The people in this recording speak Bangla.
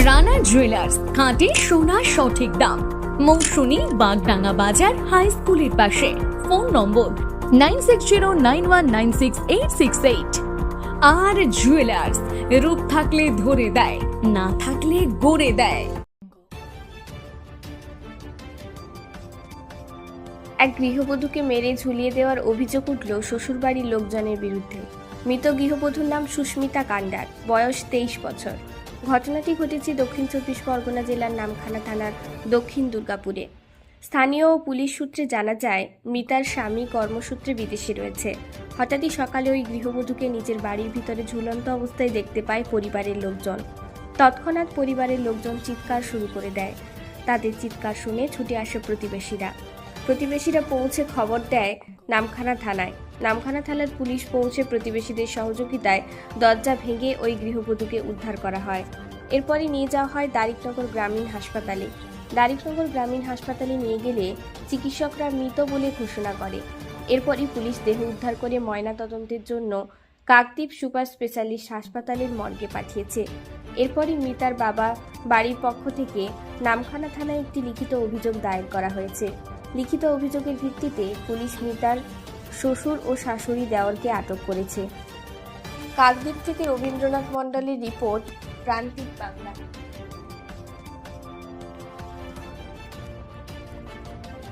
রানা জুয়েলার্স খাঁটি সোনার সঠিক দাম। মৌসুমী বাগডাঙ্গা বাজার হাই স্কুলের পাশে। Phone number nine six zero nine one nine six eight six eight আর জুয়েলার্স রূপ থাকলে ধরে দেয়, না থাকলে গড়ে দেয়। এক গৃহবধূকে মেরে ঝুলিয়ে দেওয়ার অভিযোগ উঠল শ্বশুরবাড়ির লোকজনের বিরুদ্ধে। মৃত গৃহবধূর নাম সুস্মিতা কান্ডার, বয়স তেইশ বছর। ঘটনাটি ঘটেছে দক্ষিণ চব্বিশ পরগনা জেলার নামখানা থানার দক্ষিণ দুর্গাপুরে। স্থানীয় পুলিশ সূত্রে জানা যায়, মিতার স্বামী কর্মসূত্রে বিদেশে রয়েছে। হঠাৎই সকালে ওই গৃহবধূকে নিজের বাড়ির ভিতরে ঝুলন্ত অবস্থায় দেখতে পায় পরিবারের লোকজন। তৎক্ষণাৎ পরিবারের লোকজন চিৎকার শুরু করে দেয়। তাদের চিৎকার শুনে ছুটে আসে প্রতিবেশীরা। প্রতিবেশীরা পৌঁছে খবর দেয় নামখানা থানায়। নামখানা থানার পুলিশ পৌঁছে প্রতিবেশীদের সহযোগিতায় দরজা ভেঙে ওই গৃহবধূকে উদ্ধার করা হয়। এরপরই নিয়ে যাওয়া হয় দারিকনগর গ্রামীণ হাসপাতালে। দারিকনগর গ্রামীণ হাসপাতালে নিয়ে গেলে চিকিৎসকরা মৃত বলে ঘোষণা করে। এরপরই পুলিশ দেহ উদ্ধার করে ময়নাতদন্তের জন্য কাকদ্বীপ সুপার স্পেশালিস্ট হাসপাতালের মর্গে পাঠিয়েছে। এরপরই মৃতার বাবা বাড়ির পক্ষ থেকে নামখানা থানায় একটি লিখিত অভিযোগ দায়ের করা হয়েছে। লিখিত অভিযোগের ভিত্তিতে পুলিশ মিতার শ্বশুর ও শাশুড়ি দেওয়ারকে আটক করেছে। কাকদ্বীপ থেকে রবীন্দ্রনাথ মণ্ডলের রিপোর্ট প্রান্তিক বাংলা।